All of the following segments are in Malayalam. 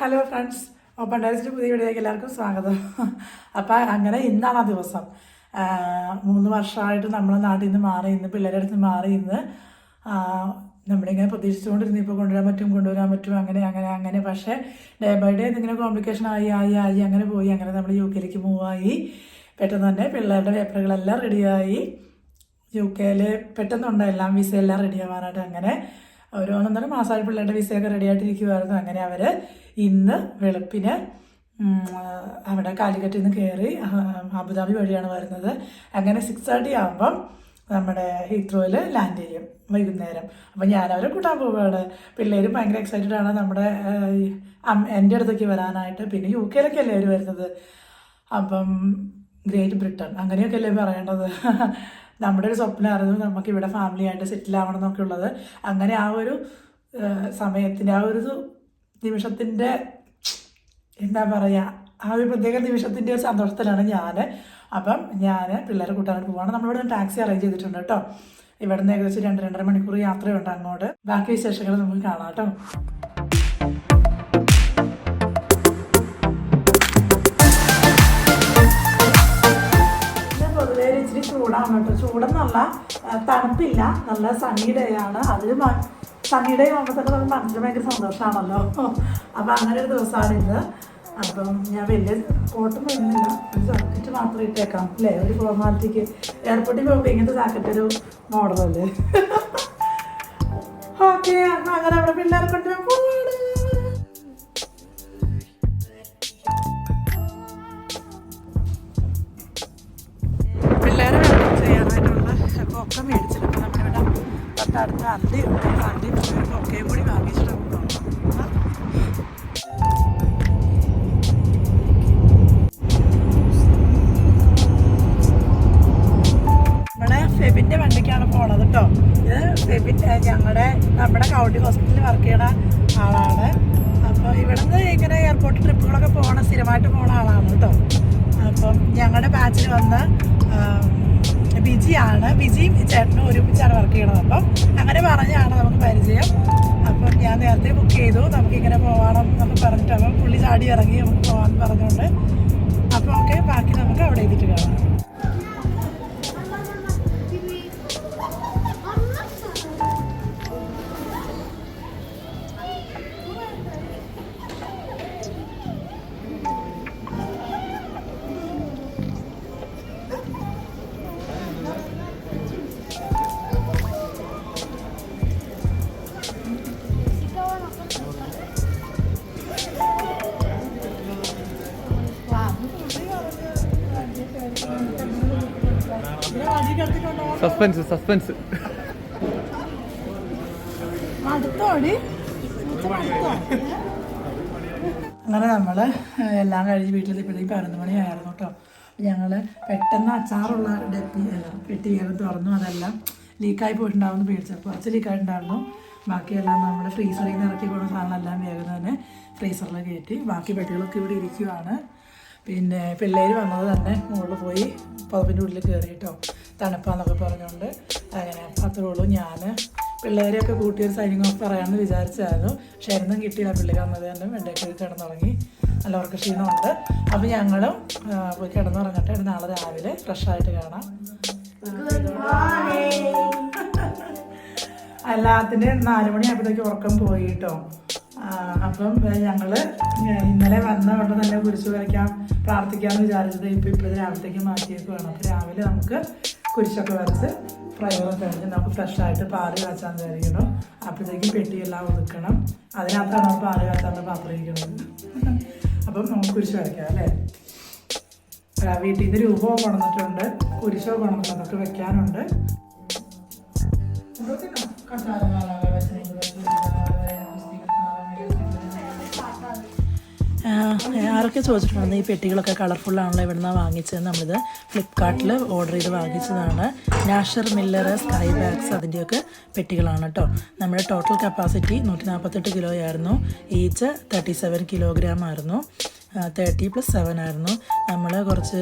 ഹലോ ഫ്രണ്ട്സ് ഓപ്പൺ ഡയറക്റ്റ് പുതിയ വീഡിയോയിലേക്ക് എല്ലാവർക്കും സ്വാഗതം. അപ്പോൾ അങ്ങനെ ഇന്നാണ് ആ ദിവസം. മൂന്ന് വർഷമായിട്ട് നമ്മൾ നാട്ടിൽ നിന്ന് മാറി ഇന്ന് പിള്ളേരുടെ അടുത്ത് മാറി ഇന്ന് നമ്മളിങ്ങനെ പ്രതീക്ഷിച്ചുകൊണ്ടിരുന്നു ഇപ്പോൾ കൊണ്ടുവരാൻ പറ്റും കൊണ്ടുവരാൻ പറ്റും അങ്ങനെ അങ്ങനെ അങ്ങനെ. പക്ഷേ ഡേ ബൈ ഡേ ഇതിങ്ങനെ കോംപ്ലിക്കേഷൻ ആയി ആയി ആയി അങ്ങനെ പോയി അങ്ങനെ നമ്മൾ യു കെയിലേക്ക് മൂവ് ആയി. പെട്ടെന്ന് തന്നെ പിള്ളേരുടെ പേപ്പറുകളെല്ലാം റെഡിയായി യു കെയിൽ പെട്ടെന്നുണ്ട് എല്ലാം വിസ എല്ലാം റെഡി ആവാനായിട്ട് അങ്ങനെ. ഒരു ഒന്നൊന്നര മാസമായി പിള്ളേരുടെ വിസയൊക്കെ റെഡി ആയിട്ടിരിക്കുമായിരുന്നു അങ്ങനെ അവർ ഇന്ന് വെളുപ്പിന് അവിടെ കാലിക്കറ്റിൽ നിന്ന് കയറി അബുദാബി വഴിയാണ് വരുന്നത്. അങ്ങനെ സിക്സ് തേർട്ടി ആകുമ്പം നമ്മുടെ ഹീത്രോയിൽ ലാൻഡ് ചെയ്യും വൈകുന്നേരം. അപ്പം ഞാനവരെ കൂട്ടാൻ പോവുകയാണ്. പിള്ളേരും ഭയങ്കര എക്സൈറ്റഡ് ആണ്. നമ്മുടെ എന്റെ അടുത്തേക്ക് വരാനായിട്ട്. പിന്നെ യു കെയിലൊക്കെ അല്ലേ അവർ വരുന്നത്? അപ്പം ഗ്രേറ്റ് ബ്രിട്ടൻ അങ്ങനെയൊക്കെ അല്ലേ പറയേണ്ടത്? നമ്മുടെ ഒരു സ്വപ്നമായിരുന്നു നമുക്ക് ഇവിടെ ഫാമിലി ആയിട്ട് സെറ്റിൽ ആവണം എന്നൊക്കെ ഉള്ളത്. അങ്ങനെ ആ ഒരു സമയത്തിന്റെ ആ ഒരു നിമിഷത്തിന്റെ എന്താ പറയുക ആ ഒരു പ്രത്യേക നിമിഷത്തിന്റെ ഒരു സന്തോഷത്തിലാണ് ഞാൻ അപ്പം ഞാൻ പിള്ളേരെ കൂട്ടാനായിട്ട് പോവാണ്. നമ്മളിവിടെ ടാക്സി അറേഞ്ച് ചെയ്തിട്ടുണ്ട് കേട്ടോ ഇവിടെ നിന്ന് ഏകദേശം രണ്ട് രണ്ടര മണിക്കൂർ യാത്രയുണ്ട് അങ്ങോട്ട്. ബാക്കി വിശേഷങ്ങൾ നമുക്ക് കാണാം കേട്ടോ ചൂടാണ് കേട്ടോ. ചൂടെന്നല്ല തണുപ്പില്ല. നല്ല സണ്ണി ഡേ ആണ്. അത് സണ്ണി ഡേ ആകുമ്പോൾ തന്നെ നമുക്ക് മനസ്സിന് ഭയങ്കര സന്തോഷമാണല്ലോ അപ്പം അങ്ങനെ ഒരു ദിവസമാണ് ഇന്ന്. അപ്പം ഞാൻ വലിയ കോട്ടും വരുന്നില്ല ഒരു ജാക്കറ്റ് മാത്രം ഇട്ടേക്കാം അല്ലേ? ഒരു ഫോർമാലിറ്റിക്ക് എയർപോർട്ടിൽ പോകുമ്പോൾ ഇങ്ങനത്തെ ജാക്കറ്റ് ഒരു മോഡലല്ലേ ഓക്കെ അങ്ങനെ അവിടെ പിള്ളേരെ കൊണ്ട് ഞാൻ അന്തി ഉണ്ട് അന്തി ഒക്കെയും കൂടി വാങ്ങിച്ചിട്ട് ഇവിടെ ഫെബിന്റെ വണ്ടിക്കാണ് പോണത് കേട്ടോ ഇത് ഫെബിന്റെ ഞങ്ങളുടെ നമ്മുടെ കൗണ്ടി ഹോസ്പിറ്റലിൽ വർക്ക് ചെയ്യണ ആളാണ്. അപ്പോൾ ഇവിടുന്ന് ഇങ്ങനെ എയർപോർട്ട് ട്രിപ്പുകളൊക്കെ പോകണ സ്ഥിരമായിട്ട് പോകണ ആളാണ് കേട്ടോ അപ്പം ഞങ്ങളുടെ ബാച്ചിൽ വന്ന് ആം, ബിജിയാണ് ബിജിയും ചേട്ടനും ഒരുമിച്ചാണ് വർക്ക് ചെയ്യണത് അപ്പം അങ്ങനെ പറഞ്ഞാണ് നമുക്ക് പരിചയം. അപ്പം ഞാൻ നേരത്തെ ബുക്ക് ചെയ്തു. നമുക്കിങ്ങനെ പോകണം എന്നൊക്കെ പറഞ്ഞിട്ട് അപ്പം പുള്ളി ചാടി ഇറങ്ങി നമുക്ക് പോകാമെന്ന് പറഞ്ഞുകൊണ്ട് സസ്പെൻസ് സസ്പെൻസ് അങ്ങനെ നമ്മൾ എല്ലാം കഴിഞ്ഞ് വീട്ടിലെത്തിയപ്പോഴത്തേക്ക് പതിനൊന്ന് മണിയായിരുന്നു കേട്ടോ ഞങ്ങൾ പെട്ടെന്ന് അച്ചാറുള്ള ഡെപ്പി അല്ല പെട്ടി കയറി തുറന്നു. അതെല്ലാം ലീക്കായി പോയിട്ടുണ്ടാവുമെന്ന് പേടിച്ചത് കുറച്ച് ലീക്കായിട്ടുണ്ടായിരുന്നു ബാക്കിയെല്ലാം നമ്മൾ ഫ്രീസറിൽ നിന്ന് ഇറക്കി കൊടുക്കുന്ന സാധനമെല്ലാം വേഗം തന്നെ ഫ്രീസറിൽ കയറ്റി. ബാക്കി പെട്ടികളൊക്കെ ഇവിടെ ഇരിക്കുവാണ്. പിന്നെ പിള്ളേർ വന്നത് തന്നെ മുകളിൽ പോയി പുതപ്പിന്റെ ഉള്ളിൽ കയറി കേട്ടോ തണുപ്പാന്നൊക്കെ പറഞ്ഞുകൊണ്ട് അങ്ങനെ അത്രേ ഉള്ളൂ ഞാൻ പിള്ളേരെയൊക്കെ കൂട്ടി ഒരു സൈനിങ് ഓഫ് പറയാമെന്ന് വിചാരിച്ചായിരുന്നു. പക്ഷെ എന്നും കിട്ടിയില്ല പിള്ളേർ വന്നത് തന്നെ വെണ്ടയ്ക്ക് കിടന്നുറങ്ങി. എല്ലാവർക്കും ക്ഷീണമുണ്ട് അപ്പോൾ ഞങ്ങളും പോയി കിടന്നുറങ്ങട്ടെ. നാളെ രാവിലെ ഫ്രഷായിട്ട് കാണാം. എല്ലാത്തിന്റെ നാല് മണിയായപ്പോഴത്തേക്ക് ഉറക്കം പോയി കേട്ടോ. അപ്പം ഞങ്ങൾ ഇന്നലെ വന്ന ഉടനെ തന്നെ കുരിശ് വരയ്ക്കാം പ്രാർത്ഥിക്കാമെന്ന് വിചാരിച്ചത്. ഇപ്പം ഇപ്പോഴത്തെ രാവിലത്തേക്ക് മാറ്റിയേക്കുവാണ്. അപ്പോൾ രാവിലെ നമുക്ക് കുരിശൊക്കെ വരച്ച് പ്രയോഗം കഴിഞ്ഞ് നമുക്ക് ഫ്രഷായിട്ട് പാൽ കാച്ചാൻ വിചാരിക്കണം അപ്പോഴത്തേക്കും പെട്ടിയെല്ലാം ഒതുക്കണം. അതിനകത്താണ് നമ്മൾ പാൽ കാച്ചാന്റെ പാത്രം ഇരിക്കുന്നത്. അപ്പം നമുക്ക് കുരിശ് വരയ്ക്കാം അല്ലേ? വീട്ടിൽ നിന്ന് രൂപവും കൊണ്ടുവന്നിട്ടുണ്ട്. കുരിശോ കൊണ്ടുവന്നിട്ടുണ്ട്. നമുക്ക് വെക്കാനുണ്ട്. ആരൊക്കെ ചോദിച്ചിട്ടുണ്ട് ഈ പെട്ടികളൊക്കെ കളർഫുള്ളാണല്ലോ ഇവിടെ നിന്നാണ് വാങ്ങിച്ചത് നമ്മളിത് ഫ്ലിപ്കാർട്ടിൽ ഓർഡർ ചെയ്ത് വാങ്ങിച്ചതാണ്. നാഷർ മില്ലർ സ്കൈ ബാഗ്സ് അതിന്റെയൊക്കെ പെട്ടികളാണ് കേട്ടോ. നമ്മുടെ ടോട്ടൽ കപ്പാസിറ്റി നൂറ്റി നാൽപ്പത്തെട്ട് കിലോ ആയിരുന്നു. ഈച്ച് തേർട്ടി സെവൻ കിലോഗ്രാം ആയിരുന്നു തേർട്ടി പ്ലസ് സെവൻ ആയിരുന്നു. നമ്മൾ കുറച്ച്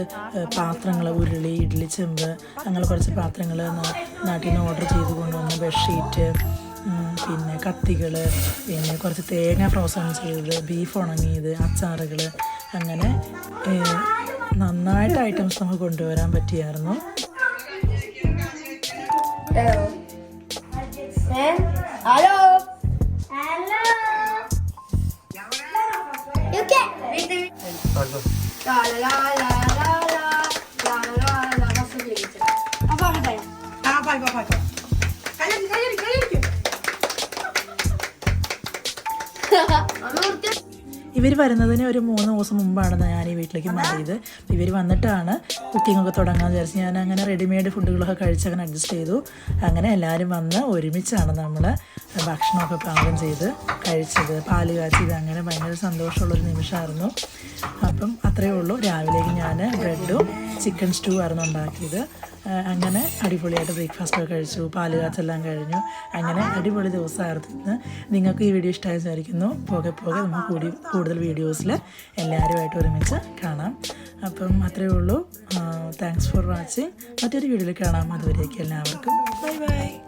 പാത്രങ്ങൾ ഉരുളി ഇഡ്ലി ചെമ്പ് അങ്ങനെ കുറച്ച് പാത്രങ്ങൾ നാട്ടിൽ നിന്ന് ഓർഡർ ചെയ്ത് കൊണ്ടുവന്ന ബെഡ്ഷീറ്റ് പിന്നെ കത്തികൾ പിന്നെ കുറച്ച് തേങ്ങ ഫ്രോസൺ ചെയ്തത് ബീഫ് ഉണങ്ങിയത് അച്ചാറുകൾ അങ്ങനെ നന്നായിട്ട് ഐറ്റംസ് നമുക്ക് കൊണ്ടുവരാൻ പറ്റിയായിരുന്നു. ഇവർ വരുന്നതിന് ഒരു മൂന്ന് ദിവസം മുമ്പാണ് ഞാൻ ഈ വീട്ടിലേക്ക് മാറിയത്. ഇവർ വന്നിട്ടാണ് കുക്കിംഗ് ഒക്കെ തുടങ്ങാൻ വിചാരിച്ചു ഞാൻ അങ്ങനെ റെഡിമെയ്ഡ് ഫുഡുകളൊക്കെ കഴിച്ച് അങ്ങനെ അഡ്ജസ്റ്റ് ചെയ്തു. അങ്ങനെ എല്ലാവരും വന്ന് ഒരുമിച്ചാണ് നമ്മൾ ഭക്ഷണമൊക്കെ പാകം ചെയ്ത് കഴിച്ചത്. പാൽ കാച്ചിയത് അങ്ങനെ ഭയങ്കര സന്തോഷമുള്ളൊരു നിമിഷമായിരുന്നു. അപ്പം അത്രയേ ഉള്ളൂ. രാവിലേക്ക് ഞാൻ ബ്രെഡും ചിക്കൻ സ്റ്റൂ ആയിരുന്നു ഉണ്ടാക്കിയത് അങ്ങനെ അടിപൊളിയായിട്ട് ബ്രേക്ക്ഫാസ്റ്റ് ഒക്കെ കഴിച്ചു. പാൽ കാച്ചെല്ലാം കഴിഞ്ഞു. അങ്ങനെ അടിപൊളി ദിവസമായിരുന്നു ഇന്ന്. നിങ്ങൾക്ക് ഈ വീഡിയോ ഇഷ്ടമായി വിചാരിക്കുന്നു. പോകെ പോകെ നമുക്ക് കൂടി കൂടുതൽ വീഡിയോസിൽ എല്ലാവരുമായിട്ട് ഒരുമിച്ച് കാണാം. അപ്പം അത്രയേ ഉള്ളൂ. താങ്ക്സ് ഫോർ വാച്ചിങ് മറ്റൊരു വീഡിയോയിൽ കാണാം. അതുവരേക്കും എല്ലാവർക്കും. Bye bye